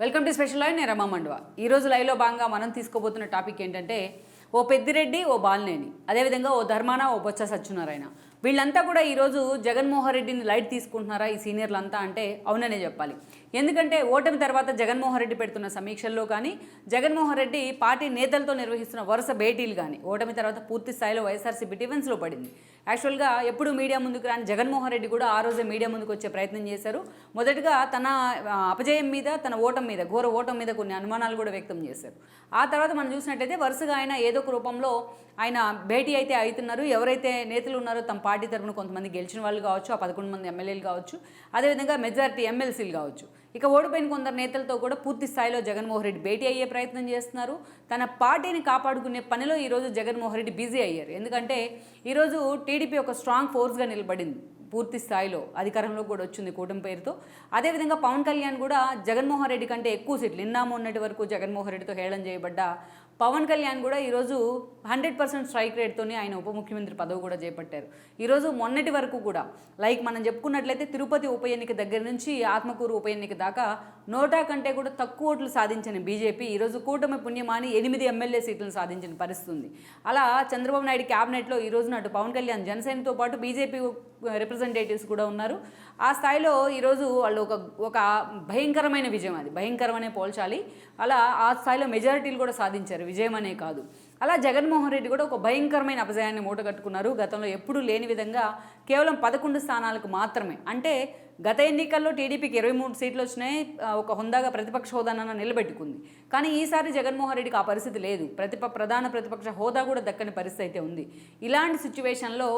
Welcome to special live నేను రమా మండువా. ఈ రోజు లైవ్లో భాగంగా మనం తీసుకోబోతున్న టాపిక్ ఏంటంటే ఓ పెద్దిరెడ్డి ఓ బాలినేని. అదేవిధంగా ఓ ధర్మాన ఓ బొత్స సత్యనారాయణ. వీళ్ళంతా కూడా ఈరోజు జగన్మోహన్ రెడ్డిని లైట్ తీసుకుంటున్నారా ఈ సీనియర్లు అంతా అంటే అవుననే చెప్పాలి. ఎందుకంటే ఓటమి తర్వాత జగన్మోహన్ రెడ్డి పెడుతున్న సమీక్షల్లో కానీ జగన్మోహన్ రెడ్డి పార్టీ నేతలతో నిర్వహిస్తున్న వరుస భేటీలు కానీ ఓటమి తర్వాత పూర్తి స్థాయిలో వైఎస్ఆర్సీపీ డిఫెన్స్లో పడింది. యాక్చువల్గా ఎప్పుడు మీడియా ముందుకు రాని జగన్మోహన్ రెడ్డి కూడా ఆ రోజే మీడియా ముందుకు వచ్చే ప్రయత్నం చేశారు. మొదటగా తన అపజయం మీద తన ఓటం మీద ఘోర ఓటం మీద కొన్ని అనుమానాలు కూడా వ్యక్తం చేశారు. ఆ తర్వాత మనం చూసినట్టయితే వరుసగా ఆయన ఏదో ఒక రూపంలో ఆయన భేటీ అయితే అవుతున్నారు. ఎవరైతే నేతలు ఉన్నారో తమ పార్టీ తరపున కొంతమంది గెలిచిన వాళ్ళు కావచ్చు ఆ పదకొండు మంది ఎమ్మెల్యేలు కావచ్చు అదేవిధంగా మెజారిటీ ఎమ్మెల్సీలు కావచ్చు. ఇక ఓడిపోయిన కొందరు నేతలతో కూడా పూర్తి స్థాయిలో జగన్మోహన్ రెడ్డి భేటీ అయ్యే ప్రయత్నం చేస్తున్నారు. తన పార్టీని కాపాడుకునే పనిలో ఈరోజు జగన్మోహన్ రెడ్డి బిజీ అయ్యారు. ఎందుకంటే ఈరోజు టీడీపీ ఒక స్ట్రాంగ్ ఫోర్స్గా నిలబడింది. పూర్తి స్థాయిలో అధికారంలో కూడా వచ్చింది కూటమి పేరుతో. అదేవిధంగా పవన్ కళ్యాణ్ కూడా జగన్మోహన్ రెడ్డి కంటే ఎక్కువ సీట్లు. నిన్న మొన్నటి వరకు జగన్మోహన్ రెడ్డితో హేళన చేయబడ్డ పవన్ కళ్యాణ్ కూడా ఈరోజు హండ్రెడ్ పర్సెంట్ స్ట్రైక్ రేట్తోనే ఆయన ఉప ముఖ్యమంత్రి పదవి కూడా చేపట్టారు. ఈరోజు మొన్నటి వరకు కూడా లైక్ మనం చెప్పుకున్నట్లయితే తిరుపతి ఉప ఎన్నిక దగ్గర నుంచి ఆత్మకూరు ఉప ఎన్నిక దాకా నోటా కంటే కూడా తక్కువ ఓట్లు సాధించిన బీజేపీ ఈరోజు కూటమి పుణ్యమాని ఎనిమిది ఎమ్మెల్యే సీట్లను సాధించిన పరిస్థితి ఉంది అలా చంద్రబాబు నాయుడు క్యాబినెట్లో ఈ రోజున అటు పవన్ కళ్యాణ్ జనసేనతో పాటు బీజేపీ రిప్రజెంటేటివ్స్ కూడా ఉన్నారు. ఆ స్థాయిలో ఈరోజు వాళ్ళు ఒక ఒక భయంకరమైన విజయం అది. భయంకరమనే పోల్చాలి. అలా ఆ స్థాయిలో మెజారిటీలు కూడా సాధించారు. విజయం అనే కాదు. అలా జగన్మోహన్ రెడ్డి కూడా ఒక భయంకరమైన అపజయాన్ని మూటగట్టుకున్నారు గతంలో ఎప్పుడూ లేని విధంగా కేవలం పదకొండు స్థానాలకు మాత్రమే. అంటే గత ఎన్నికల్లో టీడీపీకి ఇరవై మూడు సీట్లు వచ్చినాయి ఒక హుందాగా ప్రతిపక్ష హోదానన్న నిలబెట్టుకుంది. కానీ ఈసారి జగన్మోహన్ రెడ్డికి ఆ పరిస్థితి లేదు. ప్రతిప ప్రధాన ప్రతిపక్ష హోదా కూడా దక్కని పరిస్థితి అయితే ఉంది. ఇలాంటి సిచ్యువేషన్లో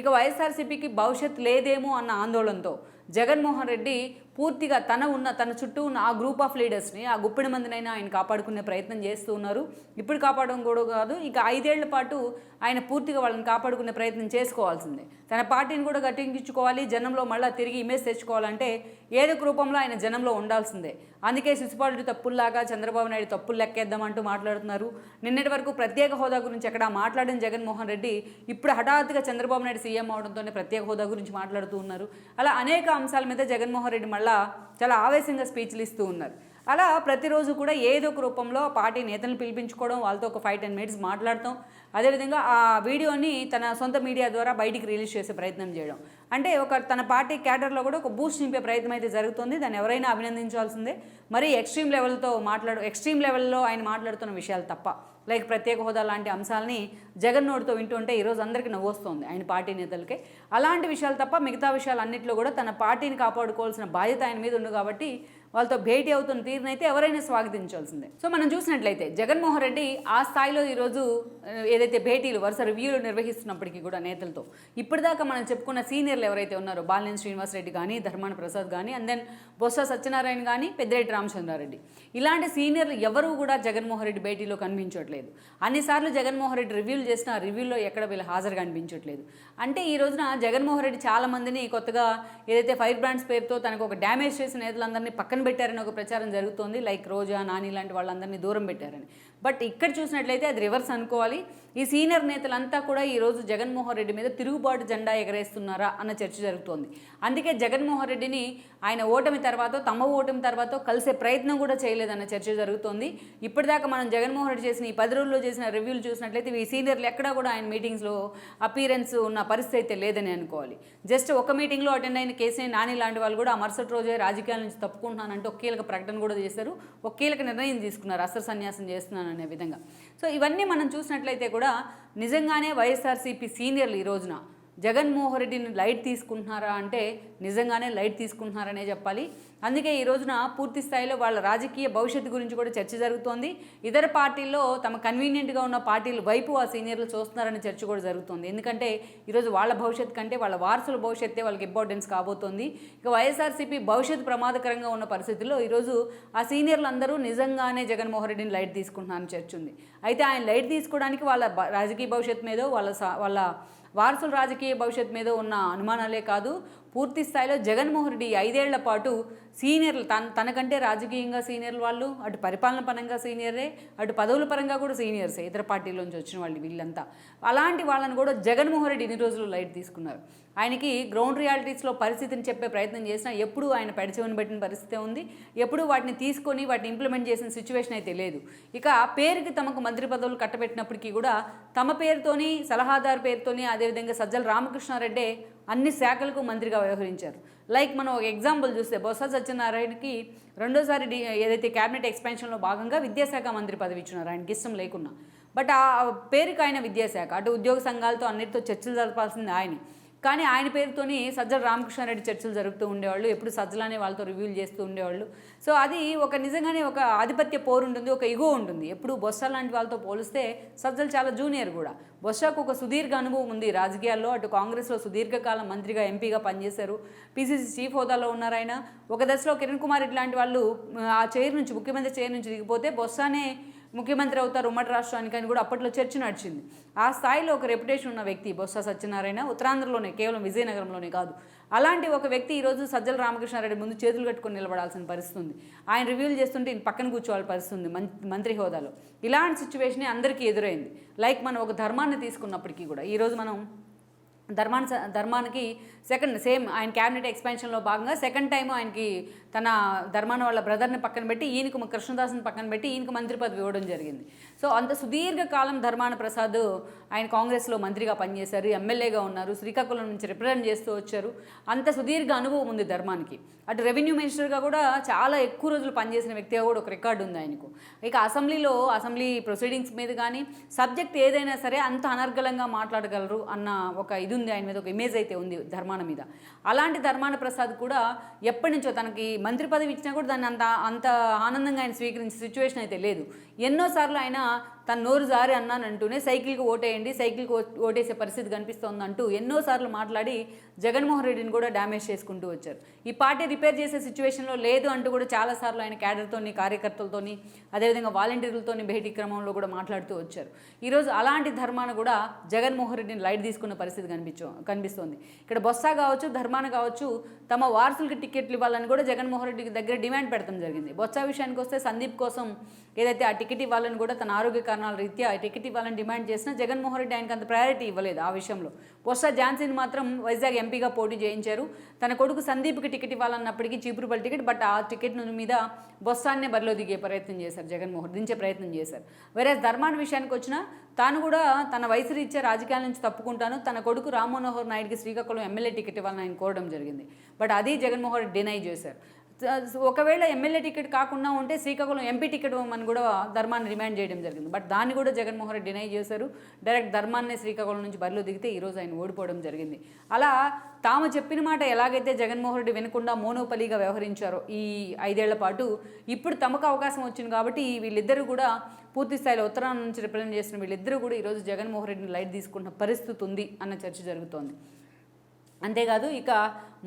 ఇక వైఎస్ఆర్సీపీకి భవిష్యత్ లేదేమో అన్న ఆందోళనతో జగన్మోహన్ రెడ్డి పూర్తిగా తన ఉన్న తన చుట్టూ ఉన్న ఆ గ్రూప్ ఆఫ్ లీడర్స్ని ఆ గుప్పిడి మందినైనా ఆయన కాపాడుకునే ప్రయత్నం చేస్తూ ఉన్నారు. ఇప్పుడు కాపాడడం కూడా కాదు ఇక ఐదేళ్ళ పాటు ఆయన పూర్తిగా వాళ్ళని కాపాడుకునే ప్రయత్నం చేసుకోవాల్సిందే. తన పార్టీని కూడా గట్టించుకోవాలి జనంలో మళ్ళీ తిరిగి ఇమేజ్ తెచ్చుకోవాలంటే ఏదో రూపంలో ఆయన జనంలో ఉండాల్సిందే. అందుకే శిశుపాలుడి తప్పుల్లాగా చంద్రబాబు నాయుడు తప్పులు లెక్కేద్దామంటూ మాట్లాడుతున్నారు. నిన్నటి వరకు ప్రత్యేక హోదా గురించి ఎక్కడ మాట్లాడిన జగన్మోహన్ రెడ్డి ఇప్పుడు హఠాత్తుగా చంద్రబాబు నాయుడు సీఎం అవడంతోనే ప్రత్యేక హోదా గురించి మాట్లాడుతూ ఉన్నారు. అలా అనేక అంశాల మీద జగన్మోహన్ రెడ్డి మళ్ళా చాలా ఆవేశంగా స్పీచ్లు ఇస్తూ ఉన్నారు. అలా ప్రతిరోజు కూడా ఏదో ఒక రూపంలో పార్టీ నేతలను పిలిపించుకోవడం వాళ్ళతో ఒక ఫైవ్ టెన్ మినిట్స్ మాట్లాడటం అదేవిధంగా ఆ వీడియోని తన సొంత మీడియా ద్వారా బయటికి రిలీజ్ చేసే ప్రయత్నం చేయడం. అంటే ఒక తన పార్టీ క్యాడర్లో కూడా ఒక బూస్ట్ నింపే ప్రయత్నం అయితే జరుగుతుంది. దాన్ని ఎవరైనా అభినందించాల్సిందే. మరి ఎక్స్ట్రీమ్ లెవెల్తో మాట్లాడు ఎక్స్ట్రీమ్ లెవెల్లో ఆయన మాట్లాడుతున్న విషయాలు తప్ప. లైక్ ప్రత్యేక హోదా లాంటి అంశాలని జగన్ నోటితో వింటుంటే ఈరోజు అందరికీ నవ్వొస్తుంది ఆయన పార్టీ నేతలకే. అలాంటి విషయాలు తప్ప మిగతా విషయాలు అన్నింటిలో కూడా తన పార్టీని కాపాడుకోవాల్సిన బాధ్యత ఆయన మీద ఉంది కాబట్టి వాళ్ళతో భేటీ అవుతున్న తీరునైతే ఎవరైనా స్వాగతించాల్సిందే. సో మనం చూసినట్లయితే జగన్మోహన్ రెడ్డి ఆ స్థాయిలో ఈరోజు ఏదైతే భేటీలు వరుస రివ్యూలు నిర్వహిస్తున్నప్పటికీ కూడా నేతలతో ఇప్పటిదాకా మనం చెప్పుకున్న సీనియర్లు ఎవరైతే ఉన్నారో బాలినేని శ్రీనివాస్ రెడ్డి కానీ ధర్మాన ప్రసాద్ కానీ అండ్ దెన్ బొత్స సత్యనారాయణ కానీ పెద్దిరెడ్డి రామచంద్రారెడ్డి. ఇలాంటి సీనియర్లు ఎవరూ కూడా జగన్మోహన్ రెడ్డి భేటీలో కనిపించట్లేదు. అన్నిసార్లు జగన్మోహన్ రెడ్డి రివ్యూలు చేసిన ఆ రివ్యూలో ఎక్కడ వీళ్ళు హాజరుగా అనిపించట్లేదు. అంటే ఈ రోజున జగన్మోహన్ రెడ్డి చాలా మందిని కొత్తగా ఏదైతే ఫైర్ బ్రాండ్స్ పేరుతో తనకు ఒక డ్యామేజ్ చేసిన నేతలందరినీ పక్కన పెట్టారని ఒక ప్రచారం జరుగుతోంది. లైక్ రోజా నాని లాంటి వాళ్ళందరినీ దూరం పెట్టారని. బట్ ఇక్కడ చూసినట్లయితే అది రివర్స్ అనుకోవాలి. ఈ సీనియర్ నేతలంతా కూడా ఈ రోజు జగన్మోహన్ రెడ్డి మీద తిరుగుబాటు జెండా ఎగరేస్తున్నారా అన్న చర్చ జరుగుతోంది. అందుకే జగన్మోహన్ రెడ్డిని ఆయన ఓటమి తర్వాత తమ ఓటమి తర్వాత కలిసే ప్రయత్నం కూడా చేయలేదన్న చర్చ జరుగుతోంది. ఇప్పటిదాకా మనం జగన్మోహన్ రెడ్డి చేసిన ఈ పది రోజుల్లో చేసిన రివ్యూలు చూసినట్లయితే ఈ సీనియర్లు ఎక్కడా కూడా ఆయన మీటింగ్స్లో అపీరెన్స్ ఉన్న పరిస్థితి అయితే లేదని అనుకోవాలి. జస్ట్ ఒక మీటింగ్లో అటెండ్ అయిన కేసీఆర్ నాని లాంటి వాళ్ళు కూడా ఆ మరుసటి రోజే రాజకీయాల నుంచి తప్పుకుంటున్నానంటే ఒక కీలక ప్రకటన కూడా చేశారు. ఒక కీలక నిర్ణయం తీసుకున్నారు. అస్త్ర సన్యాసం చేస్తున్నాను అనే విధంగా. సో ఇవన్నీ మనం చూసినట్లయితే కూడా నిజంగానే వైఎస్ఆర్సీపీ సీనియర్లు ఈ రోజున జగన్మోహన్ రెడ్డిని లైట్ తీసుకుంటున్నారా అంటే నిజంగానే లైట్ తీసుకుంటున్నారనే చెప్పాలి. అందుకే ఈ రోజున పూర్తి స్థాయిలో వాళ్ళ రాజకీయ భవిష్యత్తు గురించి కూడా చర్చ జరుగుతోంది. ఇతర పార్టీల్లో తమ కన్వీనియంట్గా ఉన్న పార్టీల వైపు ఆ సీనియర్లు చూస్తున్నారనే చర్చ కూడా జరుగుతోంది. ఎందుకంటే ఈరోజు వాళ్ళ భవిష్యత్తు కంటే వాళ్ళ వారసుల భవిష్యత్తే వాళ్ళకి ఇంపార్టెన్స్ కాబోతోంది. ఇక వైఎస్ఆర్సీపీ భవిష్యత్తు ప్రమాదకరంగా ఉన్న పరిస్థితుల్లో ఈరోజు ఆ సీనియర్లు అందరూ నిజంగానే జగన్మోహన్ రెడ్డిని లైట్ తీసుకుంటున్నారని చర్చ ఉంది. అయితే ఆయన లైట్ తీసుకోవడానికి వాళ్ళ రాజకీయ భవిష్యత్తు మీదో వాళ్ళ సా- వాళ్ళ వారసుల రాజకీయ భవిష్యత్ మీద ఉన్న అనుమానాలే కాదు పూర్తి స్థాయిలో జగన్మోహన్ రెడ్డి ఐదేళ్ళ పాటు సీనియర్లు. తన తనకంటే రాజకీయంగా సీనియర్లు వాళ్ళు అటు పరిపాలన పరంగా సీనియరే అటు పదవుల పరంగా కూడా సీనియర్సే ఇతర పార్టీలోంచి వచ్చిన వాళ్ళు వీళ్ళంతా. అలాంటి వాళ్ళని కూడా జగన్మోహన్ రెడ్డి ఇన్ని రోజులు లైట్ తీసుకున్నారు? ఆయనకి గ్రౌండ్ రియాలిటీస్లో పరిస్థితిని చెప్పే ప్రయత్నం చేసినా ఎప్పుడూ ఆయన పెడచెవని పెట్టిన పరిస్థితి ఉంది. ఎప్పుడు వాటిని తీసుకొని వాటిని ఇంప్లిమెంట్ చేసిన సిచ్యువేషన్ అయితే లేదు. ఇక పేరుకి తమకు మంత్రి పదవులు కట్టబెట్టినప్పటికీ కూడా తమ పేరుతోని సలహాదారు పేరుతోని అదేవిధంగా సజ్జల రామకృష్ణారెడ్డి అన్ని శాఖలకు మంత్రిగా వ్యవహరించారు. లైక్ మనం ఒక ఎగ్జాంపుల్ చూస్తే బొత్స సత్యనారాయణకి రెండోసారి డి ఏదైతే క్యాబినెట్ ఎక్స్పాన్షన్లో భాగంగా విద్యాశాఖ మంత్రి పదవి ఇచ్చినారు ఆయనకి ఇష్టం లేకున్నా. బట్ ఆ పేరుకి ఆయన విద్యాశాఖ అటు ఉద్యోగ సంఘాలతో అన్నిటితో చర్చలు జరపాల్సింది ఆయన. కానీ ఆయన పేరుతోని సజ్జల రామకృష్ణారెడ్డి చర్చలు జరుపుతూ ఉండేవాళ్ళు. ఎప్పుడు సజ్జలనే వాళ్ళతో రివ్యూలు చేస్తూ ఉండేవాళ్ళు. సో అది ఒక నిజంగానే ఒక ఆధిపత్య పోరు ఉంటుంది ఒక ఇగో ఉంటుంది. ఎప్పుడు బొత్స లాంటి వాళ్ళతో పోలిస్తే సజ్జలు చాలా జూనియర్ కూడా. బొత్సకు ఒక సుదీర్ఘ అనుభవం ఉంది రాజకీయాల్లో. అటు కాంగ్రెస్లో సుదీర్ఘకాలం మంత్రిగా ఎంపీగా పనిచేశారు. పీసీసీ చీఫ్ హోదాలో ఉన్నారు ఆయన. ఒక దశలో కిరణ్ కుమార్ రెడ్డి లాంటి వాళ్ళు ఆ చైర్ నుంచి ముఖ్యమంత్రి చైర్ నుంచి దిగిపోతే బొత్సానే ముఖ్యమంత్రి అవుతారు ఉమ్మడి రాష్ట్రానికి అని కూడా అప్పట్లో చర్చ నడిచింది. ఆ స్థాయిలో ఒక రెప్యుటేషన్ ఉన్న వ్యక్తి బొత్స సత్యనారాయణ ఉత్తరాంధ్రలోనే కేవలం విజయనగరంలోనే కాదు. అలాంటి ఒక వ్యక్తి ఈరోజు సజ్జల రామకృష్ణారెడ్డి ముందు చేతులు కట్టుకొని నిలబడాల్సిన పరిస్థితి ఉంది ఆయన రివ్యూలు చేస్తుంటే ఈయన పక్కన కూర్చోవాలి పరిస్థితి ఉంది మంత్రి హోదాలో. ఇలాంటి సిచ్యువేషనే అందరికీ ఎదురైంది. లైక్ మనం ఒక ధర్మాన్ని తీసుకున్నప్పటికీ కూడా ఈరోజు మనం ధర్మాన్ ధర్మానికి సెకండ్ సేమ్ ఆయన క్యాబినెట్ ఎక్స్పాన్షన్లో భాగంగా సెకండ్ టైం ఆయనకి తన ధర్మాన వాళ్ళ బ్రదర్ని పక్కన పెట్టి ఈయనకు కృష్ణదాస్ని పక్కన పెట్టి ఈయనకు మంత్రి పదవి ఇవ్వడం జరిగింది. సో అంత సుదీర్ఘ కాలం ధర్మాన ప్రసాద్ ఆయన కాంగ్రెస్లో మంత్రిగా పనిచేశారు ఎమ్మెల్యేగా ఉన్నారు శ్రీకాకుళం నుంచి రిప్రజెంట్ చేస్తూ వచ్చారు. అంత సుదీర్ఘ అనుభవం ఉంది ధర్మానికి. అటు రెవెన్యూ మినిస్టర్గా కూడా చాలా ఎక్కువ రోజులు పనిచేసిన వ్యక్తిగా కూడా ఒక రికార్డు ఉంది ఆయనకు. ఇక అసెంబ్లీలో అసెంబ్లీ ప్రొసీడింగ్స్ మీద కానీ సబ్జెక్ట్ ఏదైనా సరే అంత అనర్గళంగా మాట్లాడగలరు అన్న ఒక ఇది ఉంది ఆయన మీద ఒక ఇమేజ్ అయితే ఉంది ధర్మాన మీద. అలాంటి ధర్మాన ప్రసాద్ కూడా ఎప్పటి నుంచో తనకి మంత్రి పదవి ఇచ్చినా కూడా దాన్ని అంత అంత ఆనందంగా ఆయన స్వీకరించే సిచ్యువేషన్ అయితే లేదు. ఎన్నోసార్లు ఆయన తన నోరు జారి అన్నానంటూనే సైకిల్కి ఓటేయండి సైకిల్కి ఓ- ఓటేసే పరిస్థితి కనిపిస్తోంది అంటూ ఎన్నోసార్లు మాట్లాడి జగన్మోహన్ రెడ్డిని కూడా డ్యామేజ్ చేసుకుంటూ వచ్చారు. ఈ పార్టీ రిపేర్ చేసే సిచ్యువేషన్లో లేదు అంటూ కూడా చాలాసార్లు ఆయన క్యాడర్తోని కార్యకర్తలతోని అదేవిధంగా వాలంటీర్లతోని భేటీ క్రమంలో కూడా మాట్లాడుతూ వచ్చారు. ఈరోజు అలాంటి ధర్మాన కూడా జగన్మోహన్ రెడ్డిని లైట్ తీసుకున్న పరిస్థితి కనిపించు కనిపిస్తోంది. ఇక్కడ బొత్స కావచ్చు ధర్మాన కావచ్చు తమ వారసులకి టికెట్లు ఇవ్వాలని కూడా జగన్మోహన్ రెడ్డికి దగ్గర డిమాండ్ పెడతాం జరిగింది. బొత్స విషయానికి వస్తే సందీప్ కోసం ఏదైతే ఆ టికెట్ ఇవ్వాలని కూడా తన ఆరోగ్య కారణాల రీత్యా ఆ టికెట్ ఇవ్వాలని డిమాండ్ చేసినా జగన్మోహన్ రెడ్డి ఆయనకు అంత ప్రయారిటీ ఇవ్వలేదు ఆ విషయంలో. బొత్స ఝాన్సీని మాత్రం వైజాగ్ ఎంపీగా పోటీ చేయించారు. తన కొడుకు సందీప్కి టికెట్ ఇవ్వాలన్నప్పటికీ చీపురుపల్లి టికెట్ బట్ ఆ టికెట్ మీద బొత్సాన్నే బరిలో దిగే ప్రయత్నం చేశారు జగన్మోహన్ దించే ప్రయత్నం చేశారు. వేరే ధర్మాన విషయానికి వచ్చినా తాను కూడా తన వయసు రీత్యా రాజకీయాల నుంచి తప్పుకుంటాను. తన కొడుకు రామ్మనోహర్ నాయుడికి శ్రీకాకుళం ఎమ్మెల్యే టికెట్ ఇవ్వాలని ఆయన కోరడం జరిగింది. బట్ అది జగన్మోహన్ రెడ్డి డినై చేశారు. ఒకవేళ ఎమ్మెల్యే టికెట్ కాకుండా ఉంటే శ్రీకాకుళం ఎంపీ టికెట్ ఇవ్వమని కూడా ధర్మాన్ని రిమాండ్ చేయడం జరిగింది. బట్ దాన్ని కూడా జగన్మోహన్ రెడ్డి డినై చేశారు. డైరెక్ట్ ధర్మాన్నే శ్రీకాకుళం నుంచి బరిలో దిగితే ఈరోజు ఆయన ఓడిపోవడం జరిగింది. అలా తాము చెప్పిన మాట ఎలాగైతే జగన్మోహన్ రెడ్డి వినకుండా మోనోపలిగా వ్యవహరించారో ఈ ఐదేళ్ళ పాటు ఇప్పుడు తమకు అవకాశం వచ్చింది కాబట్టి వీళ్ళిద్దరూ కూడా పూర్తి స్థాయిలో ఉత్తరాంధ్ర నుంచి రిప్రజెంట్ చేసిన వీళ్ళిద్దరూ కూడా ఈరోజు జగన్మోహన్ రెడ్డిని లైట్ తీసుకున్న పరిస్థితి ఉంది అన్న చర్చ జరుగుతోంది. అంతేకాదు ఇక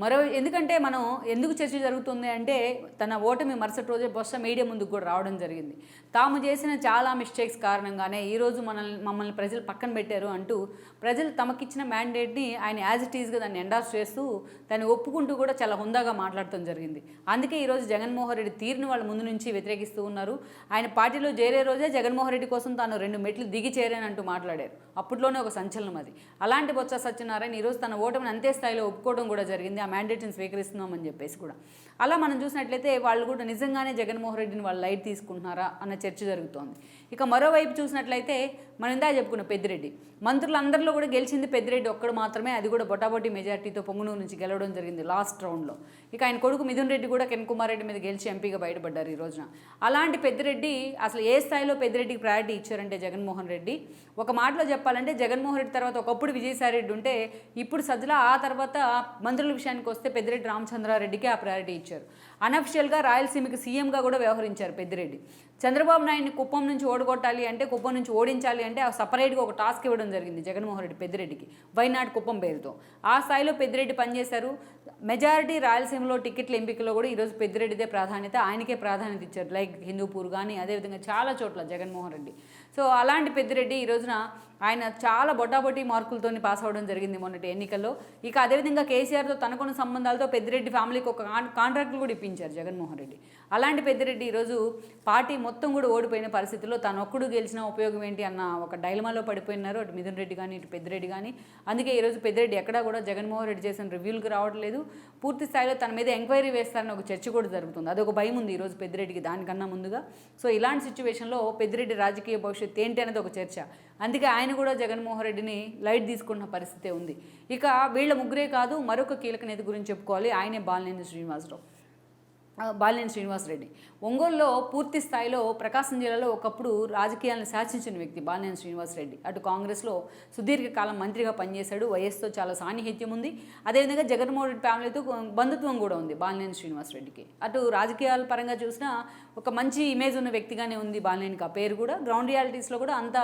మరో ఎందుకంటే మనం ఎందుకు చర్చ జరుగుతుంది అంటే తన ఓటమి మరుసటి రోజే బొత్స మీడియా ముందుకు కూడా రావడం జరిగింది. తాము చేసిన చాలా మిస్టేక్స్ కారణంగానే ఈరోజు మనల్ని మమ్మల్ని ప్రజలు పక్కన పెట్టారు అంటూ ప్రజలు తమకిచ్చిన మ్యాండేట్ని ఆయన యాజ్ ఇట్ ఈజ్గా దాన్ని ఎండార్స్ చేస్తూ దాన్ని ఒప్పుకుంటూ కూడా చాలా హుందాగా మాట్లాడటం జరిగింది. అందుకే ఈరోజు జగన్మోహన్ రెడ్డి తీరుని వాళ్ళ ముందు నుంచి వ్యతిరేకిస్తూ ఉన్నారు. ఆయన పార్టీలో చేరే రోజే జగన్మోహన్ రెడ్డి కోసం తాను రెండు మెట్లు దిగి చేరానంటూ మాట్లాడారు. అప్పట్లోనే ఒక సంచలనం అది. అలాంటి బొత్స సత్యనారాయణ ఈరోజు తన ఓటమిని అంతే స్థాయిలో ఒప్పుకోవడం కూడా జరిగింది. ఆ మ్యాండేట్ని స్వీకరిస్తున్నామని చెప్పేసి కూడా. అలా మనం చూసినట్లయితే వాళ్ళు కూడా నిజంగానే జగన్మోహన్ రెడ్డిని వాళ్ళు లైట్ తీసుకుంటున్నారా అన్న చర్చ జరుగుతోంది. ఇక మరోవైపు చూసినట్లయితే మనం ఇందా చెప్పుకున్న పెద్దిరెడ్డి. మంత్రులందరిలో కూడా గెలిచింది పెద్దిరెడ్డి ఒక్కడు మాత్రమే. అది కూడా బొటాబొటి మెజార్టీతో పొంగునూరు నుంచి గెలవడం జరిగింది లాస్ట్ రౌండ్లో. ఇక ఆయన కొడుకు మిథున్ రెడ్డి కూడా కిరణ్ కుమార్ రెడ్డి మీద గెలిచి ఎంపీగా బయటపడ్డారు ఈ రోజున. అలాంటి పెద్దిరెడ్డి అసలు ఏ స్థాయిలో పెద్దిరెడ్డికి ప్రయారిటీ ఇచ్చారంటే జగన్మోహన్ రెడ్డి? ఒక మాటలో చెప్పాలంటే జగన్మోహన్ రెడ్డి తర్వాత ఒకప్పుడు విజయసాయి రెడ్డి ఉంటే ఇప్పుడు సజ్జల ఆ తర్వాత మంత్రుల విషయానికి వస్తే పెద్దిరెడ్డి రామచంద్రారెడ్డికి ఆ ప్రయారిటీ ఇచ్చారు. అనఫిషియల్గా రాయలసీమకి సీఎంగా కూడా వ్యవహరించారు పెద్దిరెడ్డి. చంద్రబాబు నాయుడిని కుప్పం నుంచి ఓడగొట్టాలి అంటే కుప్పం నుంచి ఓడించాలి అంటే ఆ సపరేట్గా ఒక టాస్క్ ఇవ్వడం జరిగింది జగన్మోహన్ రెడ్డి పెద్దిరెడ్డికి వైనాడు కుప్పం పేరుతో. ఆ స్థాయిలో పెద్దిరెడ్డి పనిచేశారు. మెజారిటీ రాయలసీమలో టికెట్ల ఎంపికలో కూడా ఈరోజు పెద్దిరెడ్డిదే ప్రాధాన్యత ఆయనకే ప్రాధాన్యత ఇచ్చారు. లైక్ హిందూపూర్ కానీ అదేవిధంగా చాలా చోట్ల జగన్మోహన్ రెడ్డి. సో అలాంటి పెద్దిరెడ్డి ఈ రోజున ఆయన చాలా బొటాబొటీ మార్కులతో పాస్ అవ్వడం జరిగింది మొన్నటి ఎన్నికల్లో. ఇక అదేవిధంగా కేసీఆర్తో తనకున్న సంబంధాలతో పెద్దిరెడ్డి ఫ్యామిలీకి ఒక కాన్ కాంట్రాక్ట్లు కూడా ఇప్పించారు జగన్మోహన్ రెడ్డి. అలాంటి పెద్దిరెడ్డి ఈరోజు పార్టీ మొత్తం కూడా ఓడిపోయిన పరిస్థితిలో తను ఒక్కడు గెలిచిన ఉపయోగం ఏంటి అన్న ఒక డైలమాలో పడిపోయినారు. అటు మిథున్ రెడ్డి కానీ ఇటు పెద్దిరెడ్డి కానీ అందుకే ఈరోజు పెద్దిరెడ్డి ఎక్కడా కూడా జగన్మోహన్ రెడ్డి చేసిన రివ్యూలకు రావట్లేదు. పూర్తి స్థాయిలో తన మీద ఎంక్వైరీ వేస్తారని ఒక చర్చ కూడా జరుగుతుంది. అదొక భయం ఉంది ఈరోజు పెద్దిరెడ్డికి దానికన్నా ముందుగా. సో ఇలాంటి సిచ్యువేషన్లో పెద్దిరెడ్డి రాజకీయ భవిష్యత్తు ఏంటి అనేది ఒక చర్చ. అందుకే ఆయన కూడా జగన్మోహన్ రెడ్డిని లైట్ తీసుకున్న పరిస్థితే ఉంది. ఇక వీళ్ళ ముగ్గురే కాదు మరొక కీలక నేత గురించి చెప్పుకోవాలి. ఆయనే బాలినేని శ్రీనివాసరావు. బాలినేని శ్రీనివాసరెడ్డి. ఒంగోలులో పూర్తి స్థాయిలో ప్రకాశం జిల్లాలో ఒకప్పుడు రాజకీయాలను శాసించిన వ్యక్తి బాలినేని శ్రీనివాసరెడ్డి. అటు కాంగ్రెస్లో సుదీర్ఘకాలం మంత్రిగా పనిచేశాడు. వయస్సుతో చాలా సాన్నిహిత్యం ఉంది. అదేవిధంగా జగన్మోహన్ రెడ్డి ఫ్యామిలీతో బంధుత్వం కూడా ఉంది బాలినేని శ్రీనివాసరెడ్డికి. అటు రాజకీయాల పరంగా చూసినా ఒక మంచి ఇమేజ్ ఉన్న వ్యక్తిగానే ఉంది బాలినేనికి ఆ పేరు కూడా. గ్రౌండ్ రియాలిటీస్లో కూడా అంత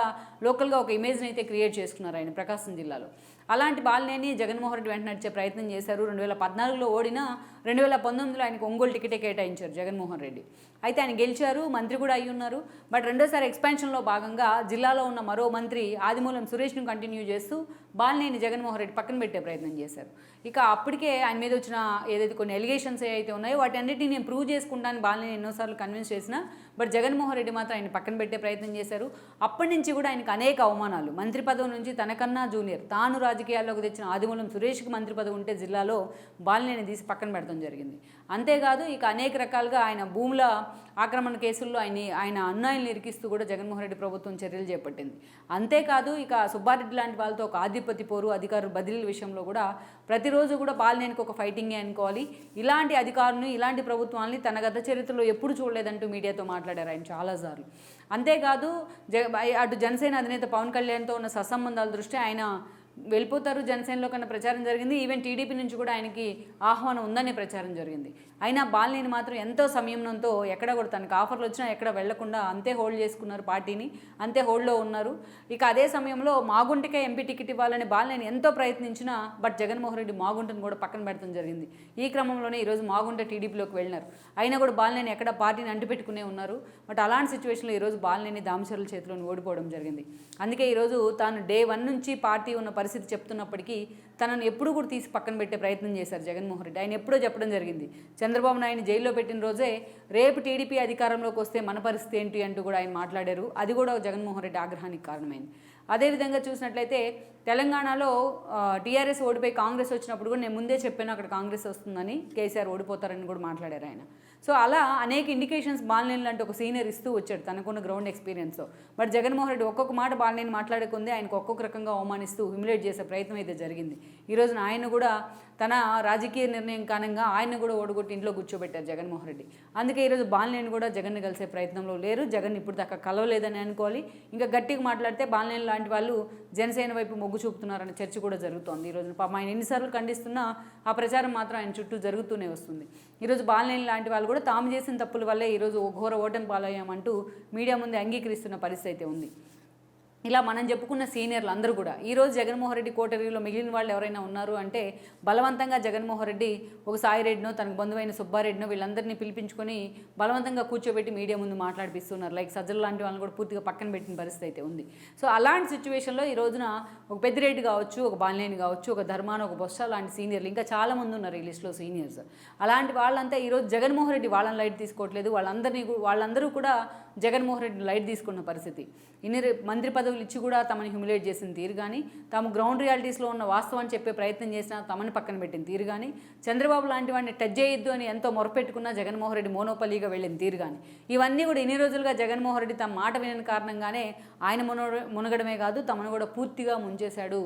లోకల్గా ఒక ఇమేజ్ని అయితే క్రియేట్ చేసుకున్నారు ఆయన ప్రకాశం జిల్లాలో. అలాంటి బాలినేని జగన్మోహన్ రెడ్డి వెంట నడిచే ప్రయత్నం చేశారు. రెండు వేల పద్నాలుగులో ఓడిన రెండు వేల పంతొమ్మిదిలో ఆయనకు ఒంగోలు టికెటే కేటాయించారు జగన్మోహన్ రెడ్డి. అయితే ఆయన గెలిచారు మంత్రి కూడా అయి ఉన్నారు. బట్ రెండోసారి ఎక్స్పాన్షన్లో భాగంగా జిల్లాలో ఉన్న మరో మంత్రి ఆదిమూలం సురేష్ను కంటిన్యూ చేస్తూ బాలినేని జగన్మోహన్ రెడ్డి పక్కన పెట్టే ప్రయత్నం చేశారు. ఇక అప్పటికే ఆయన మీద వచ్చిన ఏదైతే కొన్ని ఎలిగేషన్స్ ఏవైతే ఉన్నాయో వాటి అన్నిటిని నేను ప్రూవ్ చేసుకుంటాను బాలినేని ఎన్నోసార్లు కన్విన్స్ చేసినా బట్ జగన్మోహన్ రెడ్డి మాత్రం ఆయన పక్కన పెట్టే ప్రయత్నం చేశారు. అప్పటి నుంచి కూడా ఆయనకు అనేక అవమానాలు. మంత్రి పదవి నుంచి తనకన్నా జూనియర్ తాను రాజకీయాల్లోకి తెచ్చిన ఆదిమూలం సురేష్కి మంత్రి పదవి ఉంటే జిల్లాలో బాలినేని తీసి పక్కన పెడతాం జరిగింది. అంతేకాదు ఇక అనేక రకాలుగా ఆయన భూముల ఆక్రమణ కేసుల్లో ఆయన ఆయన అన్యాయుల్ని ఇరికిస్తూ కూడా జగన్మోహన్ రెడ్డి ప్రభుత్వం చర్యలు చేపట్టింది. అంతేకాదు ఇక సుబ్బారెడ్డి లాంటి వాళ్ళతో ఒక ఆధిపతి పోరు అధికారులు బదిలీల విషయంలో కూడా ప్రతిరోజు కూడా బాలినేనికి ఒక ఫైటింగే అనుకోవాలి. ఇలాంటి అధికారులను ఇలాంటి ప్రభుత్వాన్ని తన గత చరిత్రలో ఎప్పుడు చూడలేదంటూ మీడియాతో మాట్లాడారు ఆయన చాలాసార్లు. అంతేకాదు జగ అటు జనసేన అధినేత పవన్ కళ్యాణ్తో ఉన్న సత్సంబంధాల దృష్ట్యా ఆయన వెళ్ళిపోతారు జనసేనలో కన్నా ప్రచారం జరిగింది. ఈవెన్ టీడీపీ నుంచి కూడా ఆయనకి ఆహ్వానం ఉందనే ప్రచారం జరిగింది. అయినా బాలినేని మాత్రం ఎంతో సంయమనంతో ఎక్కడ కూడా తనకు ఆఫర్లు వచ్చినా ఎక్కడ వెళ్ళకుండా అంతే హోల్డ్ చేసుకున్నారు పార్టీని అంతే హోల్డ్లో ఉన్నారు. ఇక అదే సమయంలో మాగుంటకే ఎంపీ టికెట్ ఇవ్వాలని బాలినేని ఎంతో ప్రయత్నించినా బట్ జగన్మోహన్ రెడ్డి మాగుంటను కూడా పక్కన పెడతాం జరిగింది. ఈ క్రమంలోనే ఈరోజు మాగుంట టీడీపీలోకి వెళ్ళినారు. అయినా కూడా బాలినేని ఎక్కడ పార్టీని అంటిపెట్టుకునే ఉన్నారు. బట్ అలాంటి సిచ్యువేషన్లో ఈరోజు బాలినేని దామచర్ల చేతిలో ఓడిపోవడం జరిగింది. అందుకే ఈరోజు తాను డే వన్ నుంచి పార్టీ ఉన్న పరిస్థితి చెప్తున్నప్పటికీ తనను ఎప్పుడు కూడా తీసి పక్కన పెట్టే ప్రయత్నం చేశారు జగన్మోహన్ రెడ్డి. ఆయన ఎప్పుడో చెప్పడం జరిగింది. చంద్రబాబు నాయుడు జైల్లో పెట్టిన రోజే రేపు టీడీపీ అధికారంలోకి వస్తే మన పరిస్థితి ఏంటి అంటూ కూడా ఆయన మాట్లాడారు. అది కూడా జగన్మోహన్ రెడ్డి ఆగ్రహానికి కారణమైంది. అదేవిధంగా చూసినట్లయితే తెలంగాణలో టీఆర్ఎస్ ఓడిపోయి కాంగ్రెస్ వచ్చినప్పుడు కూడా నేను ముందే చెప్పాను అక్కడ కాంగ్రెస్ వస్తుందని కేసీఆర్ ఓడిపోతారని కూడా మాట్లాడారు ఆయన. సో అలా అనేక ఇండికేషన్స్ బాలినేని లాంటి ఒక సీనియర్ ఇస్తూ వచ్చాడు తనకున్న గ్రౌండ్ ఎక్స్పీరియన్స్తో బట్ జగన్మోహన్ రెడ్డి ఒక్కొక్క మాట బాలినేని మాట్లాడకుంది ఆయనకు ఒక్కొక్క రకంగా అవమానిస్తూ హ్యూమిలేట్ చేసే ప్రయత్నం అయితే జరిగింది. ఈరోజు ఆయన కూడా తన రాజకీయ నిర్ణయం కారణంగా ఆయన కూడా ఓడగొట్టి ఇంట్లో కూర్చోబెట్టారు జగన్మోహన్ రెడ్డి. అందుకే ఈరోజు బాలినేని కూడా జగన్ని కలిసే ప్రయత్నంలో లేరు. జగన్ ఇప్పుడు దాకా కలవలేదని అనుకోవాలి. ఇంకా గట్టిగా మాట్లాడితే బాలినేని లాంటి వాళ్ళు జనసేన వైపు మొగ్గు చూపుతున్నారనే చర్చ కూడా జరుగుతోంది. ఈ పాపం ఆయన ఎన్నిసార్లు ఖండిస్తున్నా ఆ ప్రచారం మాత్రం ఆయన చుట్టూ జరుగుతూనే వస్తుంది. ఈరోజు బాలనేని లాంటి వాళ్ళు కూడా తాము చేసిన తప్పుల వల్లే ఈరోజు ఘోర ఓటమి పాలయ్యామంటూ మీడియా ముందు అంగీకరిస్తున్న పరిస్థితి అయితే ఉంది. ఇలా మనం చెప్పుకున్న సీనియర్లు అందరూ కూడా. ఈరోజు జగన్మోహన్ రెడ్డి కోటరీలో మిగిలిన వాళ్ళు ఎవరైనా ఉన్నారు అంటే బలవంతంగా జగన్మోహన్ రెడ్డి ఒక సాయి రెడ్డినో తనకు బంధువైన సుబ్బారెడ్డినో వీళ్ళందరినీ పిలిపించుకొని బలవంతంగా కూర్చోబెట్టి మీడియా ముందు మాట్లాడిపిస్తున్నారు. లైక్ సజ్జల లాంటి వాళ్ళని కూడా పూర్తిగా పక్కన పెట్టిన పరిస్థితి అయితే ఉంది. సో అలాంటి సిచ్యువేషన్లో ఈ రోజున ఒక పెద్దిరెడ్డి కావచ్చు ఒక బాలినేని కావచ్చు ఒక ధర్మాన ఒక బొత్స లాంటి సీనియర్లు ఇంకా చాలామంది ఉన్నారు ఈ లిస్టులో సీనియర్స్. అలాంటి వాళ్ళంతా ఈరోజు జగన్మోహన్ రెడ్డి వాళ్ళని లైట్ తీసుకోవట్లేదు. వాళ్ళందరినీ వాళ్ళందరూ కూడా జగన్మోహన్ రెడ్డి లైట్ తీసుకున్న పరిస్థితి. ఇన్ని మంత్రి పద పదవులు ఇచ్చి కూడా తమని హ్యూమిలేట్ చేసిన తీరు కానీ తాము గ్రౌండ్ రియాలిటీస్లో ఉన్న వాస్తవాన్ని చెప్పే ప్రయత్నం చేసినా తమని పక్కన పెట్టిన తీరు కానీ చంద్రబాబు లాంటి వాడిని టచ్ చేయొద్దు అని ఎంతో మొరపెట్టుకున్న జగన్మోహన్ రెడ్డి మోనోపల్లిగా వెళ్ళిన తీరు కానీ ఇవన్నీ కూడా ఇన్ని రోజులుగా జగన్మోహన్ రెడ్డి తమ మాట వినని కారణంగానే ఆయన మున మునగడమే కాదు తమను కూడా పూర్తిగా ముంచేశాడు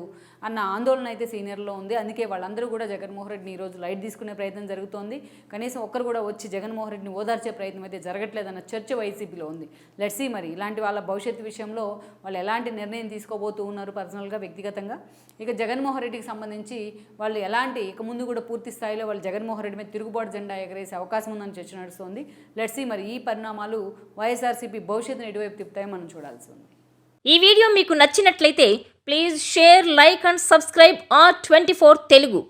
అన్న ఆందోళన అయితే సీనియర్లో ఉంది. అందుకే వాళ్ళందరూ కూడా జగన్మోహన్ రెడ్డిని ఈరోజు లైట్ తీసుకునే ప్రయత్నం జరుగుతోంది. కనీసం ఒక్కరు కూడా వచ్చి జగన్మోహన్ రెడ్డిని ఓదార్చే ప్రయత్నం అయితే జరగట్లేదన్న చర్చ వైసీపీలో ఉంది. లెట్సీ మరి ఇలాంటి వాళ్ళ భవిష్యత్తు విషయంలో వాళ్ళు ఎలా ఎలాంటి నిర్ణయం తీసుకోబోతూ ఉన్నారు పర్సనల్గా వ్యక్తిగతంగా? ఇక జగన్మోహన్ రెడ్డికి సంబంధించి వాళ్ళు ఎలాంటి ఇక ముందు కూడా పూర్తి స్థాయిలో వాళ్ళు జగన్మోహన్ రెడ్డి మీద తిరుగుబాటు జెండా ఎగరేసే అవకాశం ఉందని చర్చ నడుస్తోంది. లెట్సీ మరి ఈ పరిణామాలు వైఎస్ఆర్సీపీ భవిష్యత్తును ఎటువైపు తిప్పుతాయో మనం చూడాల్సి ఉంది. ఈ వీడియో మీకు నచ్చినట్లయితే please share like and subscribe R twenty Telugu.